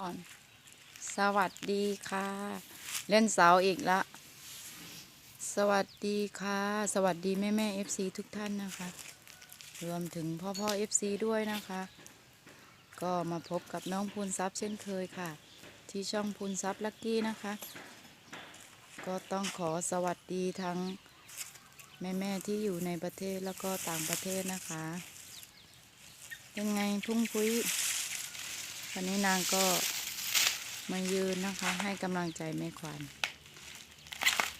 ก่อน สวัสดีค่ะ เล่นเสาอีกละ สวัสดีค่ะ สวัสดีแม่แม่เอฟซีทุกท่านนะคะ รวมถึงพ่อพ่อเอฟซีด้วยนะคะ ก็มาพบกับน้องพูนซับเช่นเคยค่ะ ที่ช่องพูนซับลักกี้นะคะ ก็ต้องขอสวัสดีทั้งแม่แม่ที่อยู่ในประเทศแล้วก็ต่างประเทศนะคะเป็นไงพุ่งพุ้ย วันนี้นางก็มายืนนะคะ ให้กำลังใจแม่ขวัญ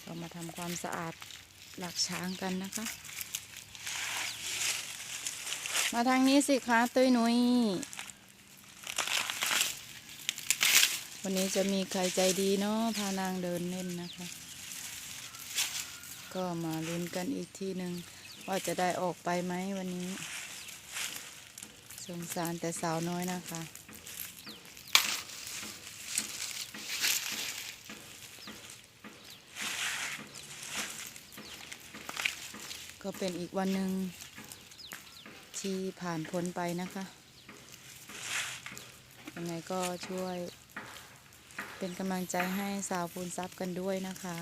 ก็มาทำความสะอาดหลักช้างกันนะคะ มาทางนี้สิคะตุ้ยนุ้ยวันนี้จะมีใครใจดีเนาะพานางเดินเล่นนะคะ ก็มาลุ้นกันอีกทีหนึ่งว่าจะได้ออกไปไหมวันนี้ สงสารแต่สาวน้อยนะคะ ก็เป็นอีกวันหนึ่งที่ผ่านพ้นไปนะคะยังไงก็ช่วยเป็นกำลังใจให้สาวพูนซับกันด้วยนะคะ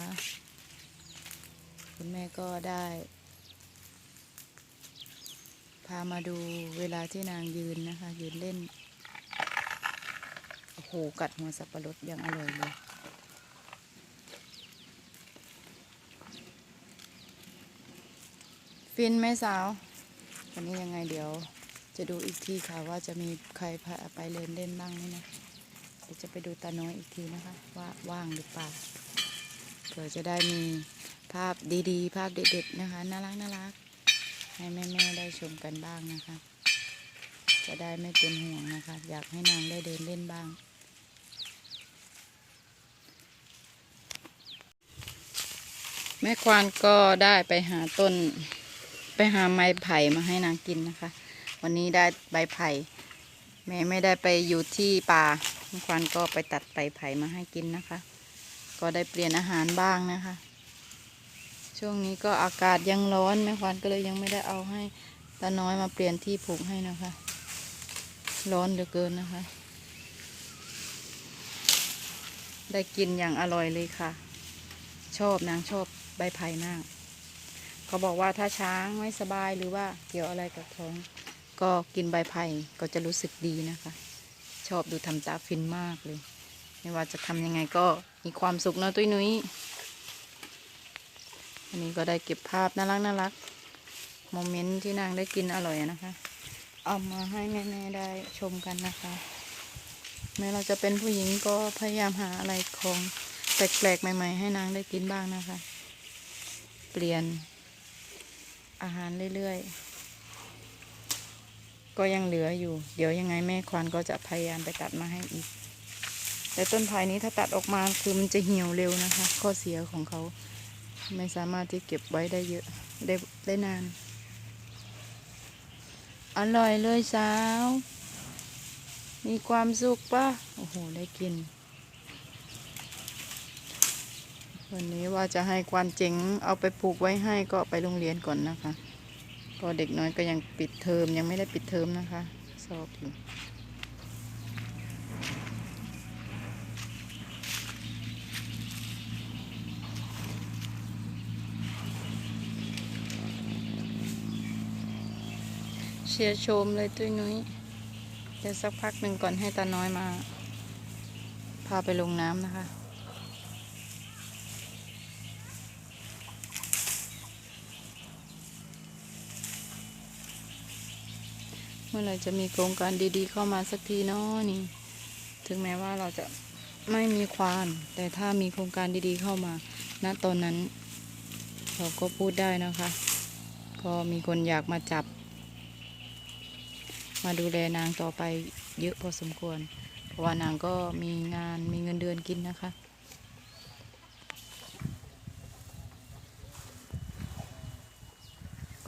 คุณแม่ก็ได้ พามาดูเวลาที่นางยืนนะคะ ยืนเล่น โอ้โห กัดหัวสับปะรดอย่างอร่อยเลย ฟินไหมสาว วันนี้ยังไงเดี๋ยว จะดูอีกทีค่ะว่าจะมีใครพาไปเล่นเล่นบ้างไหมนะเดี๋ยวจะไปดูตาน้อยอีกทีนะคะ ว่าว่างหรือเปล่าเผื่อจะได้มีภาพดีๆ ภาพเด็ดๆนะคะน่ารักน่ารักให้แม่ๆได้ชมกันบ้างนะคะ จะได้ไม่เป็นห่วงนะคะ อยากให้นางได้เดินเล่นบ้างแม่ควานก็ได้ไปหาต้น ไปหาไม้ไผ่มาให้นางกินนะคะ วันนี้ได้ใบไผ่ แม่ไม่ได้ไปอยู่ที่ป่าแม่ควานก็ไปตัดใบไผ่มาให้กินนะคะ ก็ได้เปลี่ยนอาหารบ้างนะคะ ช่วงนี้ก็อากาศยังร้อนแม่ควานก็เลยยังไม่ได้เอาให้ตาน้อยมาเปลี่ยนที่ผูกให้นะคะ ร้อนเหลือเกินนะคะ ได้กินอย่างอร่อยเลยค่ะ ชอบนางชอบใบไผ่มาก เขาบอกว่าถ้าช้างไม่สบายหรือว่าเกี่ยวอะไรกับท้อง ก็กินใบไผ่ก็จะรู้สึกดีนะคะ ชอบดูทำตาฟินมากเลย ไม่ว่าจะทำยังไงก็มีความสุขเนอะตุ้ยนุ้ยอันนี้ก็ได้เก็บภาพน่ารักน่ารักโมเมนต์ที่นางได้กินอร่อยนะคะ เอามาให้แม่ๆได้ชมกันนะคะแม้เราจะเป็นผู้หญิงก็พยายามหาอะไรของแปลกๆใหม่ ๆ ให้นางได้กินบ้างนะคะ เปลี่ยน อาหารเรื่อยๆ ก็ยังเหลืออยู่ เดี๋ยวยังไงแม่ควานก็จะพยายามไปตัดมาให้อีก แต่ต้นไผ่นี้ถ้าตัดออกมาคือมันจะเหี่ยวเร็วนะคะ ข้อเสียของเขาไม่สามารถที่เก็บไว้ได้เยอะได้ได้นาน อร่อยเลยสาว มีความสุขปะโอ้โห ได้กิน วันนี้ว่าจะให้ควันเจ๋งเอาไปปลูกไว้ให้ก็ไปโรงเรียนก่อนนะคะ ก็เด็กน้อยก็ยังปิดเทอมยังไม่ได้ปิดเทอมนะคะสอบอยู่เชียร์ชมเลยตุ้ยนุ้ยเดี๋ยวสักพักหนึ่งก่อนให้ตาน้อยมา พาไปลงน้ำนะคะ เมื่อไรจะมีโครงการดีๆ เข้ามาสักทีเนาะนี่ ถึงแม้ว่าเราจะไม่มีควานแต่ถ้ามีโครงการดีๆเข้ามาณตอนนั้น เราก็พูดได้นะคะ ก็มีคนอยากมาจับ มาดูแลนางต่อไปเยอะพอสมควร เพราะว่านางก็มีงานมีเงินเดือนกินนะคะ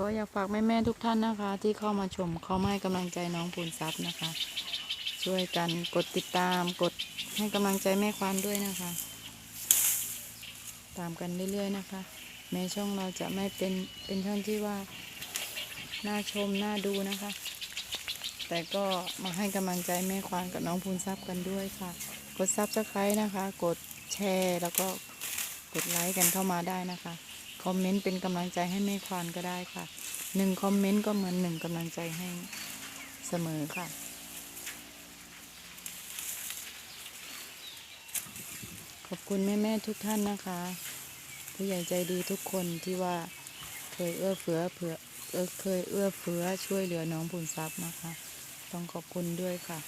ก็อยากฝากแม่ๆทุกท่านนะคะ ที่เข้ามาชมเข้ามาให้กำลังใจน้องปูนซับนะคะ ช่วยกันกดติดตามกดให้กำลังใจแม่ควานด้วยนะคะ ตามกันเรื่อยๆนะคะ แม้ช่องเราจะไม่เป็นเป็นช่องที่ว่าน่าชมน่าดูนะคะ แต่ก็มาให้กำลังใจแม่ควานกับน้องพูนทรัพย์กันด้วยค่ะ กดซับสไครต์นะคะ กดแชร์แล้วก็กดไลค์กันเข้ามาได้นะคะ คอมเมนต์เป็นกำลังใจให้แม่ควานก็ได้ค่ะหนึ่งคอมเมนต์ก็เหมือนหนึ่งกำลังใจให้เสมอค่ะ ขอบคุณแม่ๆทุกท่านนะคะ ผู้ใหญ่ใจดีทุกคนที่ว่าเคยเอื้อเฟื้อเผื่อเออเคยเอื้อเฟื้อช่วยเหลือน้องพูนทรัพย์นะคะ ต้องขอบคุณด้วยค่ะ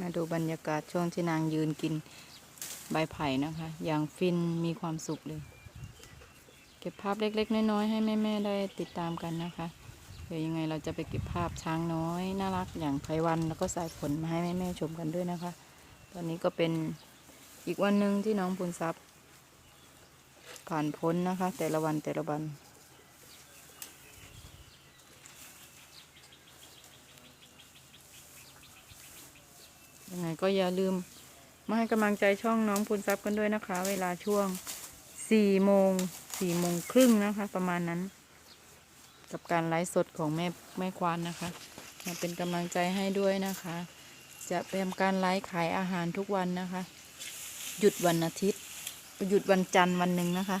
มาดูบรรยากาศช่วงที่นางยืนกินใบไผ่นะคะ อย่างฟินมีความสุขเลย เก็บภาพเล็กๆ น้อยๆ ให้แม่ๆได้ติดตามกันนะคะ เดี๋ยวยังไงเราจะไปเก็บภาพช้างน้อย น่ารักอย่างไพวันแล้วก็สายฝนมาให้แม่ๆชมกันด้วยนะคะ ตอนนี้ก็เป็นอีกวันหนึ่งที่น้องปุนทรัพย์ผ่านพ้นนะคะ แต่ละวันแต่ละวัน ยังไงก็อย่าลืม มาให้กำลังใจช่องน้องพูนทรัพย์กันด้วยนะคะ เวลาช่วงสี่โมงสี่โมงครึ่งนะคะ ประมาณนั้น กับการไลฟ์สดของแม่แม่ควานนะคะมาเป็นกำลังใจให้ด้วยนะคะ จะเป็นการไลฟ์ขายอาหารทุกวันนะคะ หยุดวันอาทิตย์ หยุดวันจันทร์วันหนึ่งนะคะ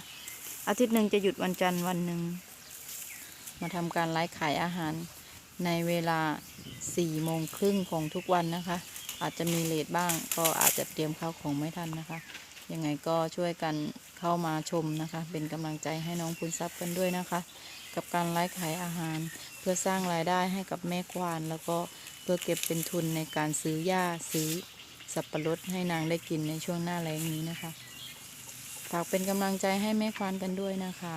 อาทิตย์หนึ่งจะหยุดวันจันทร์วันหนึ่งมาทำการไลฟ์ขายอาหารในเวลาสี่โมงครึ่งของทุกวันนะคะ อาจจะมีเลทบ้าง ก็อาจจะเตรียมข้าวของไม่ทันนะคะ ยังไงก็ช่วยกันเข้ามาชมนะคะ เป็นกำลังใจให้น้องพูนทรัพย์กันด้วยนะคะ กับการไลฟ์ขายอาหาร เพื่อสร้างรายได้ให้กับแม่ควาน แล้วก็เพื่อเก็บเป็นทุนในการซื้อหญ้าซื้อสับปะรดให้นางได้กินในช่วงหน้าแล้งนี้นะคะฝากเป็นกำลังใจให้แม่ควานกันด้วยนะคะ